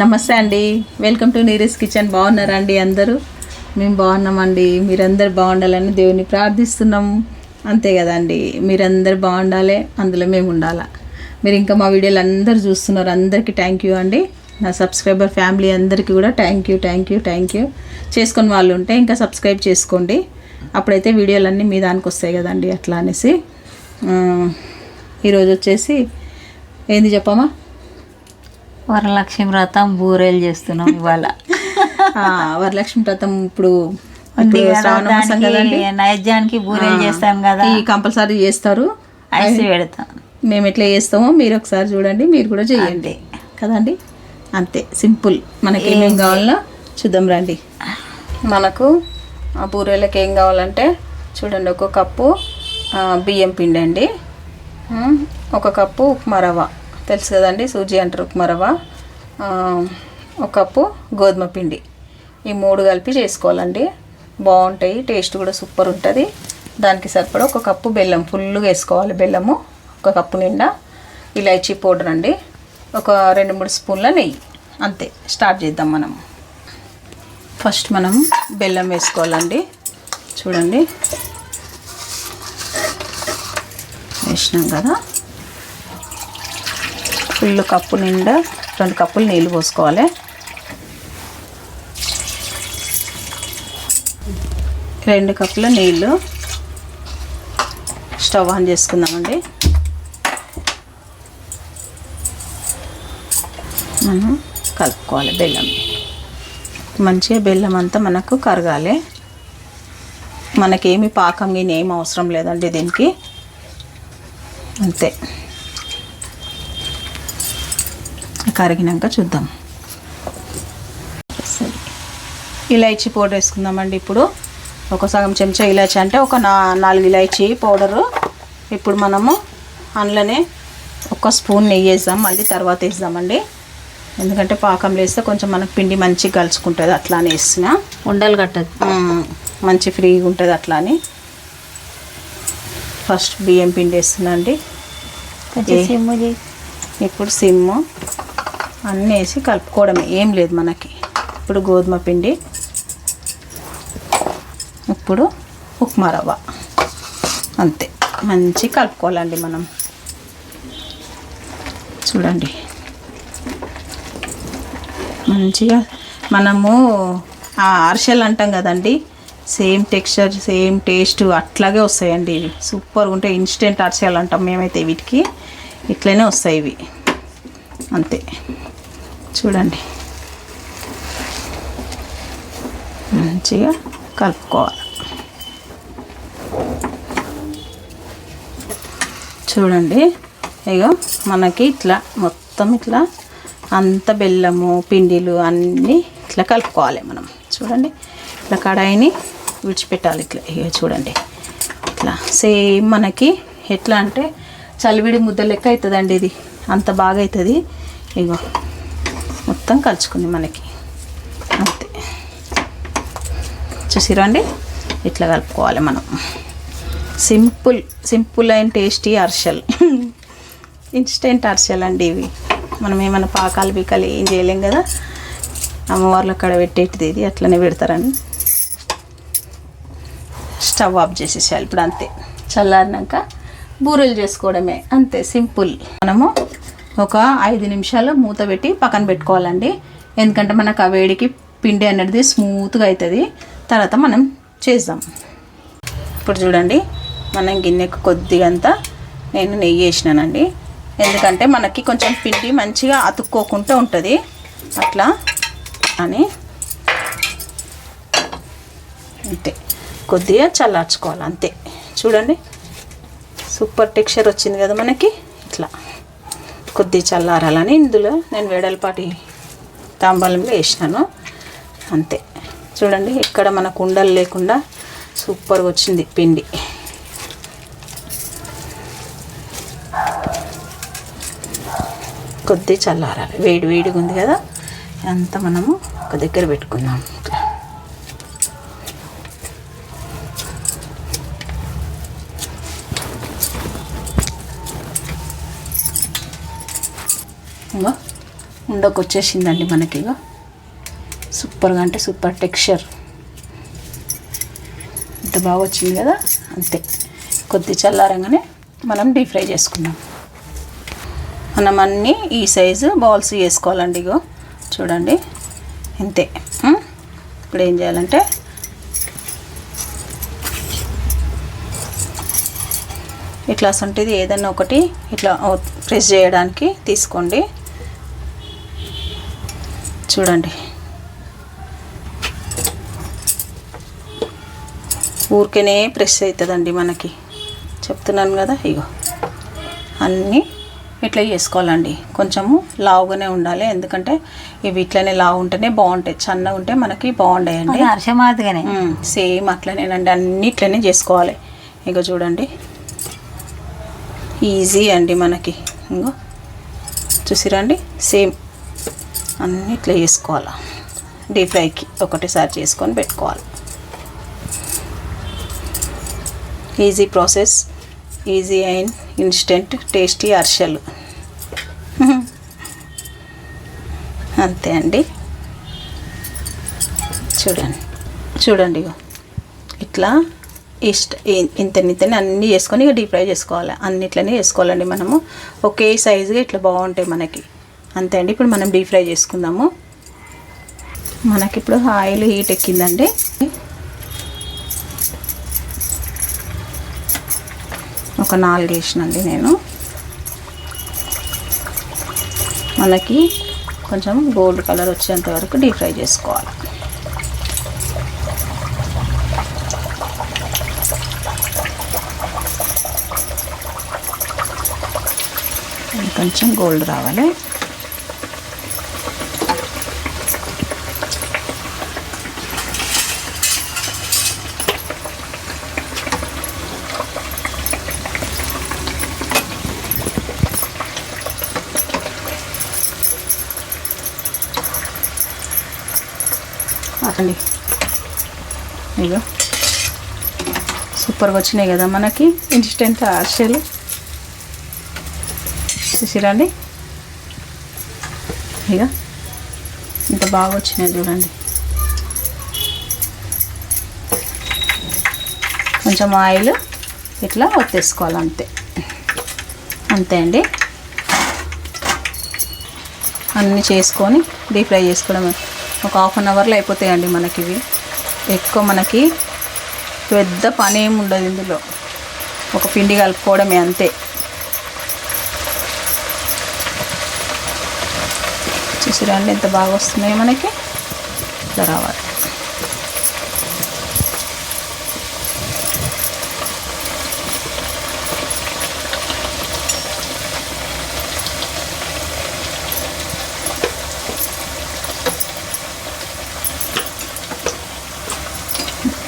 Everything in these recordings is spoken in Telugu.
నమస్తే అండి. వెల్కమ్ టు నీరస్ కిచెన్ బాగున్నారా అండి అందరూ? మేము బాగున్నామండి. మీరందరూ బాగుండాలని దేవుని ప్రార్థిస్తున్నాము అంతే కదండి. మీరందరూ బాగుండాలి అందులో మేము ఉండాలా. మీరు ఇంకా మా వీడియోలు అందరు చూస్తున్నారు. అందరికీ థ్యాంక్ యూ అండి. నా సబ్స్క్రైబర్ ఫ్యామిలీ అందరికీ కూడా thank you thank you thank you చేసుకుని వాళ్ళు ఉంటే ఇంకా సబ్స్క్రైబ్ చేసుకోండి. అప్పుడైతే వీడియోలన్నీ మీ దానికి వస్తాయి కదండి అట్లా అనేసి. ఈరోజు వచ్చేసి ఏంది చెప్పమా వరలక్ష్మి వ్రతం బూరెలు చేస్తున్నాం ఇవాళ. వరలక్ష్మి వ్రతం ఇప్పుడు నైవేద్యానికి బూరెలు చేస్తాం కదా. ఈ కంపల్సరీ చేస్తారు. ఐస్ పెడతాం. మేము ఎట్లా చేస్తామో మీరు ఒకసారి చూడండి మీరు కూడా చేయండి. కదండి? అంతే సింపుల్. మనకి ఏమేం కావాలో చూద్దాం రండి. మనకు ఆ బూరెలకు ఏం కావాలంటే చూడండి ఒక కప్పు బియ్యం పిండి అండి ఒక కప్పు ఉప్మా రవ్వ. తెలుసు కదండి సూజీ అంటారు ఉప్మా రవ్వ ఒక కప్పు గోధుమ పిండి. ఈ మూడు కలిపి చేసుకోవాలండి. బాగుంటాయి టేస్ట్ కూడా సూపర్ ఉంటుంది. దానికి సరిపడా ఒక కప్పు బెల్లం ఫుల్గా వేసుకోవాలి బెల్లము. ఒక కప్పు నిండా ఇలాచీ పౌడర్ అండి. ఒక రెండు మూడు స్పూన్ల నెయ్యి. అంతే స్టార్ట్ చేద్దాం మనం. ఫస్ట్ మనం బెల్లం వేసుకోవాలండి. చూడండి. వేసినాం కదా. ఫుల్ కప్పు నిండా రెండు కప్పులు నీళ్ళు పోసుకోవాలి. రెండు కప్పుల నీళ్ళు స్టవ్ ఆన్ చేసుకుందామండి. మనం కలుపుకోవాలి బెల్లం. మంచిగా బెల్లం అంతా మనకు కరగాలి. మనకేమి పాకం గిని ఏం అవసరం లేదండి దీనికి. అంతే. కరిగినాక చూద్దాం. సరే. ఇలాచీ పౌడర్ వేసుకుందామండి ఇప్పుడు. ఒక సగం చెంచా ఇలాచీ అంటే ఒక నా నాలుగు ఇలాచీ పౌడరు. ఇప్పుడు మనము అందులోనే ఒక స్పూన్ నెయ్యి వేద్దాం. మళ్ళీ తర్వాత వేద్దామండి. ఎందుకంటే పాకం వేస్తే కొంచెం మనకు పిండి మంచిగా కలుసుకుంటుంది అట్లా అని వేసిన. ఉండలు కట్టదు. మంచి ఫ్రీగా ఉంటుంది అట్లా అని ఫస్ట్ బియ్యం పిండి వేస్తున్నా అండి? సిమ్ము. ఇప్పుడు సిమ్ అన్నీ వేసి కలుపుకోవడమే. ఏం లేదు మనకి. ఇప్పుడు గోధుమ పిండి. ఇప్పుడు ఉప్మా రవ్వ. అంతే. మంచి కలుపుకోవాలండి మనం. చూడండి. మంచిగా మనము ఆ అరిసెలు అంటాం కదండి. సేమ్ టెక్స్చర్ సేమ్ టేస్ట్ అట్లాగే వస్తాయండి. ఇవి సూపర్గా ఉంటాయి. ఇన్స్టెంట్ అరిసెలు అంటాం మేమైతే వీటికి. ఇట్లనే వస్తాయి ఇవి. అంతే. చూడండి. మంచిగా కలుపుకోవాలి. చూడండి. ఇగో మనకి ఇట్లా మొత్తం ఇట్లా అంత బెల్లము పిండిలు అన్నీ ఇట్లా కలుపుకోవాలి మనం. చూడండి. ఇట్లా కడాయిని విడిచిపెట్టాలి ఇట్లా. ఇక చూడండి. ఇట్లా సేమ్ మనకి ఎట్లా అంటే చలివిడి ముద్ద లెక్క అవుతుందండి ఇది. అంత బాగా అవుతుంది ఇగో మొత్తం కలుచుకుంది మనకి. అంతే. చూసిరండి? ఇట్లా కలుపుకోవాలి మనం. సింపుల్ సింపుల్ అండ్ టేస్టీ అర్షల్ ఇన్స్టెంట్ అర్షల్ అండి ఇవి. మనం ఏమైనా పాకాలు బీకాలు ఏం చేయలేం కదా? అమ్మవార్లు అక్కడ పెట్టేటిది ఇది అట్లనే పెడతారని. స్టవ్ ఆఫ్ చేసేసేయాలి ఇప్పుడు అంతే. చల్లారినాక బూరెలు చేసుకోవడమే. అంతే సింపుల్. మనము ఒక ఐదు నిమిషాలు మూత పెట్టి పక్కన పెట్టుకోవాలండి. ఎందుకంటే మనకు ఆ వేడికి పిండి అనేది స్మూత్గా అవుతుంది తర్వాత మనం చేద్దాం. ఇప్పుడు చూడండి మనం గిన్నెకు కొద్దిగా అంతా నేను నెయ్యి వేసినానండి. ఎందుకంటే మనకి కొంచెం పిండి మంచిగా అతుక్కోకుండా ఉంటుంది. అట్లా అని అంతే. కొద్దిగా చల్లార్చుకోవాలి అంతే. చూడండి సూపర్ టెక్స్చర్ వచ్చింది కదా మనకి. ఇట్లా. కొద్దిగా చల్లారాలని ఇందులో నేను వేడలపాటి తాంబాలంలో వేసినాను. అంతే. చూడండి ఇక్కడ మనకు ఉండలు లేకుండా సూపర్గా వచ్చింది పిండి. కొద్ది చల్లారాలి. వేడి వేడిగా ఉంది కదా అంతా మనము ఒక దగ్గర పెట్టుకుందాం. ఉండకు వచ్చేసిందండి మనకి సూపర్గా అంటే సూపర్ టెక్స్చర్. ఇంత బాగా వచ్చింది కదా? అంతే. కొద్ది చల్లారంగానే మనం డీప్ ఫ్రై చేసుకుందాం. మనం అన్నీ ఈ సైజు బౌల్స్ వేసుకోవాలండి ఇగో. చూడండి. ఇంతే. ఇప్పుడు ఏం చేయాలంటే ఇట్లా అసంటిది ఏదైనా ఒకటి ఇట్లా ప్రెస్ చేయడానికి తీసుకోండి. చూడండి. ఊరికేనే ప్రెస్ అవుతుందండి మనకి. చెప్తున్నాను కదా ఇగో. అన్నీ ఇట్లా చేసుకోవాలండి. కొంచెము లావుగానే ఉండాలి. ఎందుకంటే ఇవి ఇట్లనే లావు ఉంటేనే బాగుంటాయి. చన్నగా ఉంటే మనకి బాగుంటాయండి అది హర్షమాతగానే సేమ్ అట్లనేనండి. అన్ని ఇట్లనే చేసుకోవాలి. ఇక చూడండి. ఈజీ అండి మనకి. ఇంకో చూసిరండి? సేమ్. అన్ని ఇట్లా చేసుకోవాలి. డీప్ ఫ్రైకి ఒకటేసారి చేసుకొని పెట్టుకోవాలి. Easy process easy and instant tasty అర్షలు అంతే అండి. చూడండి చూడండి ఇట్లా ఇష్ట ఇంత ఇంతని అన్నీ చేసుకొని ఇక డీప్ ఫ్రై చేసుకోవాలి. అన్నిట్లనే చేసుకోవాలండి మనము. ఒకే సైజుగా ఇట్లా బాగుంటాయి మనకి. అంతే అండి. ఇప్పుడు మనం డీప్ ఫ్రై చేసుకుందాము. మనకి ఇప్పుడు ఆయిల్ హీట్ ఎక్కిందండి. ఒక నాలుగు వేసినండి నేను. మనకి కొంచెం గోల్డ్ కలర్ వచ్చేంత వరకు డీప్ ఫ్రై చేసుకోవాలి. కొంచెం గోల్డ్ రావాలి. అదండి ఇగో సూపర్గా వచ్చినాయి కదా మనకి. ఇన్స్టెంట్ అరిసెలు చూసిరండి ఇక ఇంత బాగా వచ్చినాయి చూడండి. కొంచెం ఆయిల్ ఇట్లా ఒత్తేసుకోవాలి అంతే అంతే అండి. అన్నీ చేసుకొని డీప్ ఫ్రై చేసుకోవడమే. ఒక హాఫ్ అన్ అవర్లో అయిపోతాయండి మనకి ఇవి ఎక్కువ మనకి పెద్ద పని ఏమి ఉండదు ఇందులో. ఒక పిండి కలుపుకోవడమే అంతే. చూసిరండి ఎంత బాగా వస్తున్నాయి మనకి? ఇట్లా రావాలి.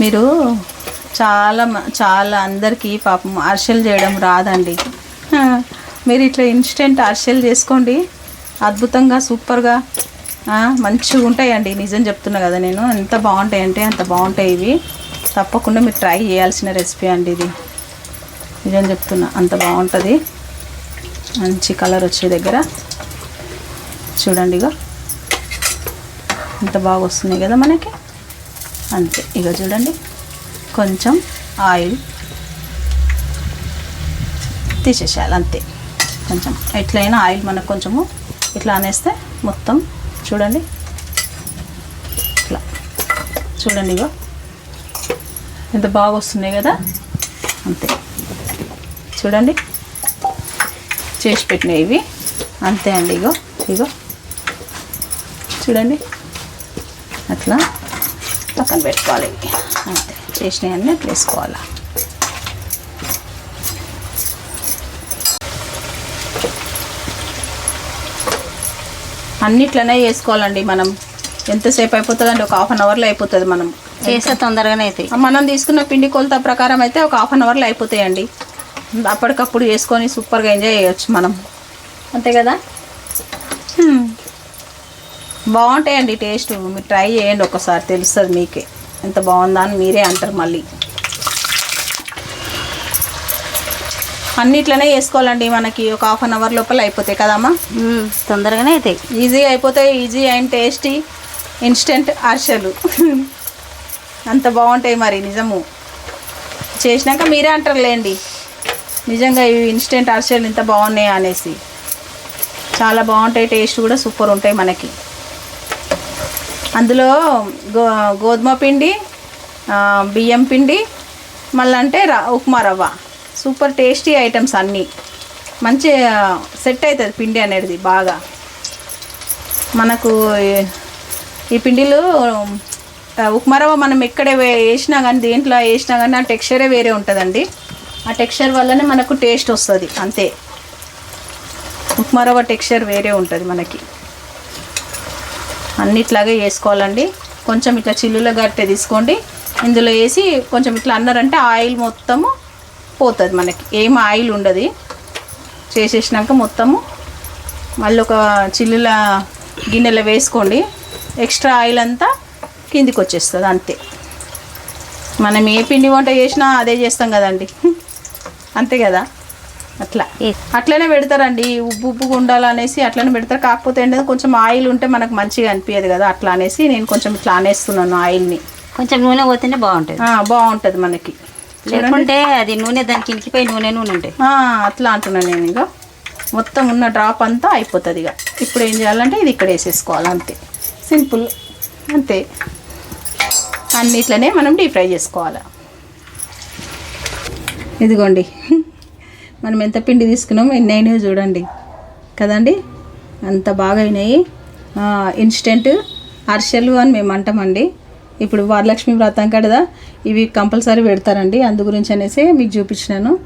మీరు చాలా మ- చాలా అందరికీ పాపం అరిసెలు చేయడం రాదండి. మీరు ఇట్లా ఇన్స్టెంట్ అరిసెలు చేసుకోండి. అద్భుతంగా సూపర్గా మంచిగా ఉంటాయండి. నిజం చెప్తున్నా కదా నేను. ఎంత బాగుంటాయంటే అంత బాగుంటాయి ఇవి. తప్పకుండా మీరు ట్రై చేయాల్సిన రెసిపీ అండి ఇది. నిజం చెప్తున్నా అంత బాగుంటుంది. మంచి కలర్ వచ్చే దగ్గర. చూడండి ఇక ఎంత బాగా వస్తున్నాయి కదా మనకి. అంతే. ఇక చూడండి. కొంచెం ఆయిల్ తీసేసేయాలి అంతే. కొంచెం ఎట్లయినా ఆయిల్ మనకు కొంచెము ఇట్లా అనేస్తే మొత్తం చూడండి. ఇట్లా. చూడండి ఇగో. ఎంత బాగా వస్తున్నాయి కదా? అంతే. చూడండి. చేసి పెట్టినాయి ఇవి. అంతే అండి ఇగో. ఇగో. చూడండి. అట్లా. పక్కన పెట్టుకోవాలి. అంతే. చేసినవన్నీ అట్లా వేసుకోవాలి. అన్నిట్లనే వేసుకోవాలండి మనం. ఎంతసేపు అయిపోతుందండి ఒక హాఫ్ అన్ అవర్లో అయిపోతుంది మనం. చేస్తే తొందరగానే అవుతాయి మనం తీసుకున్న పిండి కొలత ప్రకారం అయితే ఒక హాఫ్ అన్ అవర్లో అయిపోతాయండి. అప్పటికప్పుడు చేసుకొని సూపర్గా ఎంజాయ్ చేయొచ్చు మనం. అంతే కదా. బాగుంటాయండి టేస్ట్. మీరు ట్రై చేయండి ఒకసారి తెలుస్తుంది మీకే. ఎంత బాగుందా అని మీరే అంటారు మళ్ళీ. అన్నిట్లనే వేసుకోవాలండి మనకి ఒక హాఫ్ అన్ అవర్ లోపల అయిపోతాయి కదమ్మా? మ్మ్. తొందరగానే అవుతాయి ఈజీగా అయిపోతాయి ఈజీ అండ్ టేస్టీ ఇన్స్టెంట్ అరిసెలు అంత బాగుంటాయి మరి నిజము. చేసినాక మీరే అంటారులేండి. నిజంగా ఇవి ఇన్స్టెంట్ అరిసెలు ఇంత బాగున్నాయి అనేసి. చాలా బాగుంటాయి టేస్ట్ కూడా సూపర్ ఉంటాయి మనకి. అందులో గో గోధుమ పిండి బియ్యం పిండి మళ్ళీ అంటే ఉప్మా రవ్వ. సూపర్ టేస్టీ ఐటమ్స్ అన్నీ. మంచి సెట్ అవుతుంది పిండి అనేది బాగా. మనకు ఈ- పిండిలు ఉప్మా రవ్వ మనం ఎక్కడ వే- వేసినా కానీ దేంట్లో వేసినా కానీ ఆ టెక్స్చరే వేరే ఉంటుందండి. ఆ టెక్స్చర్ వల్లనే మనకు టేస్ట్ వస్తుంది అంతే. ఉప్మా రవ్వ టెక్స్చర్ వేరే ఉంటుంది మనకి. అన్నిట్లాగే వేసుకోవాలండి. కొంచెం ఇట్లా చిల్లుల గట్టె తీసుకోండి. ఇందులో వేసి కొంచెం ఇట్లా అన్నారంటే ఆయిల్ మొత్తము పోతుంది మనకి. ఏం ఆయిల్ ఉండదు. చేసేసినాక మొత్తము మళ్ళీ ఒక చిల్లుల గిన్నెలో వేసుకోండి. ఎక్స్ట్రా ఆయిల్ అంతా కిందికి వచ్చేస్తుంది అంతే. మనం ఏ పిండి వంట చేసినా అదే చేస్తాం కదండి. అంతే కదా? అట్లా. ఏ. అట్లనే పెడతారండి. ఉప్పు ఉప్పుగా ఉండాలనేసి అట్లనే పెడతారు. కాకపోతే ఏంటంటే కొంచెం ఆయిల్ ఉంటే మనకు మంచిగా అనిపించదు కదా అట్లా అనేసి నేను కొంచెం ఇట్లా అనేస్తున్నాను ఆయిల్ని. కొంచెం నూనె పోతేనే బాగుంటుంది. బాగుంటుంది మనకి. లేకుంటే అది నూనె దానికి ఇంకిపోయి నూనె నూనె ఉంటాయి అట్లా అంటున్నాను నేను ఇక మొత్తం ఉన్న డ్రాప్ అంతా అయిపోతుంది ఇక ఇప్పుడు ఏం చేయాలంటే ఇది ఇక్కడ వేసేసుకోవాలి అంతే. సింపుల్. అంతే. అన్నిట్లనే మనం డీప్ ఫ్రై చేసుకోవాలి. ఇదిగోండి. మనం ఎంత పిండి తీసుకున్నామో ఎన్ని అయినాయో చూడండి. కదండి? అంత బాగా అయినాయి. ఇన్స్టెంట్ అరిసెలు అని మేము అంటామండి. ఇప్పుడు వరలక్ష్మి వ్రతం కదా ఇవి కంపల్సరీ పెడతారండి. అందు గురించి అనేసి మీకు చూపించినాను.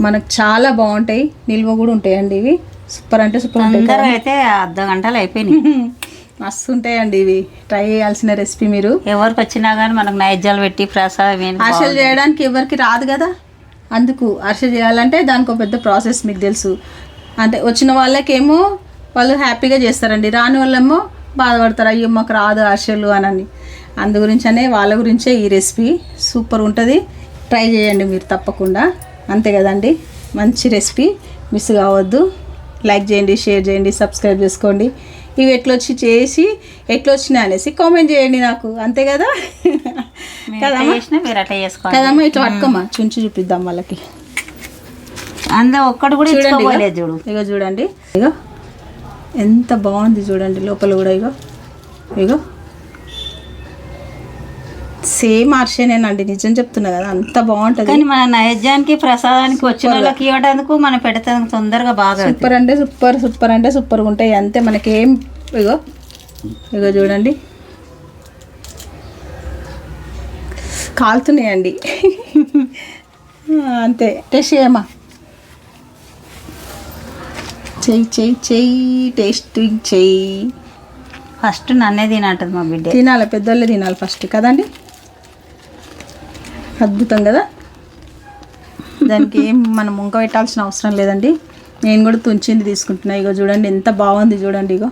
మనకు చాలా బాగుంటాయి. నిల్వ కూడా ఉంటాయండి ఇవి. సూపర్ అంటే సూపర్ ఉంటాయి. అయితే అర్ధ గంటలు అయిపోయినాయి. మస్తు ఉంటాయండి ఇవి. ట్రై చేయాల్సిన రెసిపీ మీరు. ఎవరికి వచ్చినా కానీ మనకు నైవేద్యాలు పెట్టి ప్రసాదం అరిసెలు చేయడానికి ఎవరికి రాదు కదా? అందుకు అరిసె చేయాలంటే దానికి ఒక పెద్ద ప్రాసెస్ మీకు తెలుసు. అంటే వచ్చిన వాళ్ళకేమో వాళ్ళు హ్యాపీగా చేస్తారండి. రాని వాళ్ళేమో బాధపడతారు అయ్యో మాకు రాదు అర్షలు అని అందు గురించనే వాళ్ళ గురించే ఈ రెసిపీ సూపర్ ఉంటుంది. ట్రై చేయండి మీరు తప్పకుండా. అంతే కదండి? మంచి రెసిపీ. మిస్ కావద్దు. లైక్ చేయండి షేర్ చేయండి సబ్స్క్రైబ్ చేసుకోండి. ఇవి ఎట్లొచ్చి చేసి ఎట్లొచ్చినాయి అనేసి కామెంట్ చేయండి నాకు. అంతే కదా? కదమ్మా? ఇట్లా పట్టుకోమ్మా. చుంచి చూపిద్దాం వాళ్ళకి. అందులో ఒక్కడు కూడా చూడండి చూడు. ఇగో చూడండి. ఇగో. ఎంత బాగుంది చూడండి లోపల కూడా ఇగో. ఇగో. సేమ్ ఆర్షేనేనండి నిజం చెప్తున్నా కదా అంత బాగుంటుంది. కానీ మన నైవేద్యానికి ప్రసాదానికి వచ్చిన వాళ్ళకి ఇవ్వడానికి మనం పెడతానికి తొందరగా బాగా. సూపర్ అంటే సూపర్ సూపర్ అంటే సూపర్గా ఉంటాయి అంతే మనకేం ఇగో ఇగో చూడండి. కాలుతున్నాయండి. అంతే టేస్ట్ చేయమ్మా. చెయ్యి చెయ్యి చెయ్యి టేస్టింగ్ చెయ్యి. ఫస్ట్ నన్నే తినంటది మా బిడ్డ. తినాలి పెద్దోళ్ళే తినాలి ఫస్ట్ కదండి? అద్భుతం కదా? దానికి ఏం మనం ముంక పెట్టాల్సిన అవసరం లేదండి. నేను కూడా తుంచింది తీసుకుంటున్నా. ఇగో చూడండి ఎంత బాగుంది చూడండి ఇగో.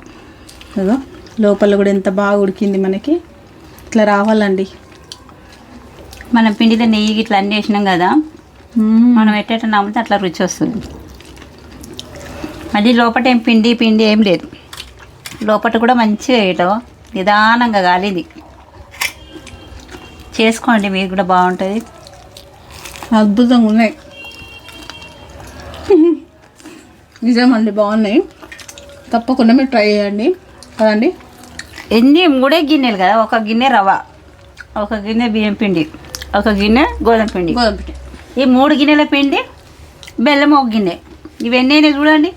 ఇగో లోపల కూడా ఎంత బాగా ఉడికింది మనకి. ఇట్లా రావాలండి. మనం పిండిలో నెయ్యి ఇట్లా అన్ని వేసినాం కదా. మనం ఎట్టేట నమ్మితే అట్లా రుచి వస్తుంది. మళ్ళీ లోపల ఏం పిండి పిండి ఏం లేదు. లోపల కూడా మంచిగా వేయటం నిదానంగా కాలింది చేసుకోండి మీకు కూడా బాగుంటుంది. అద్భుతంగా ఉన్నాయి నిజమండి బాగున్నాయి. తప్పకుండా మీరు ట్రై చేయండి. కదండి ఎన్ని? మూడే గిన్నెలు కదా ఒక గిన్నె రవ్వ ఒక గిన్నె బియ్యం పిండి ఒక గిన్నె గోధుమ పిండి. గోధుమ పిండి. ఈ మూడు గిన్నెల పిండి బెల్లం ఒక గిన్నె. ఇవన్నీ చూడండి.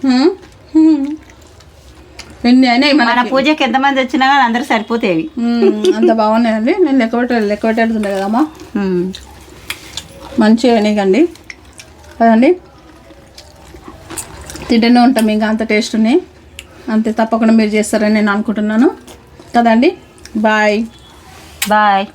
ఎన్ని అయినాయి మన పూజకి ఎంతమంది వచ్చినా కానీ అందరూ సరిపోతాయి. అంత బాగున్నాయండి. నేను లెక్క పెట్ట లెక్క పెట్టేడుతుండే కదమ్మా. మంచిగా అయినాయండి కదండి తింటూనే ఉంటాం ఇంకా అంత టేస్ట్ ఉన్నాయి అంతే తప్పకుండా మీరు చేస్తారని నేను అనుకుంటున్నాను. కదండి. Bye bye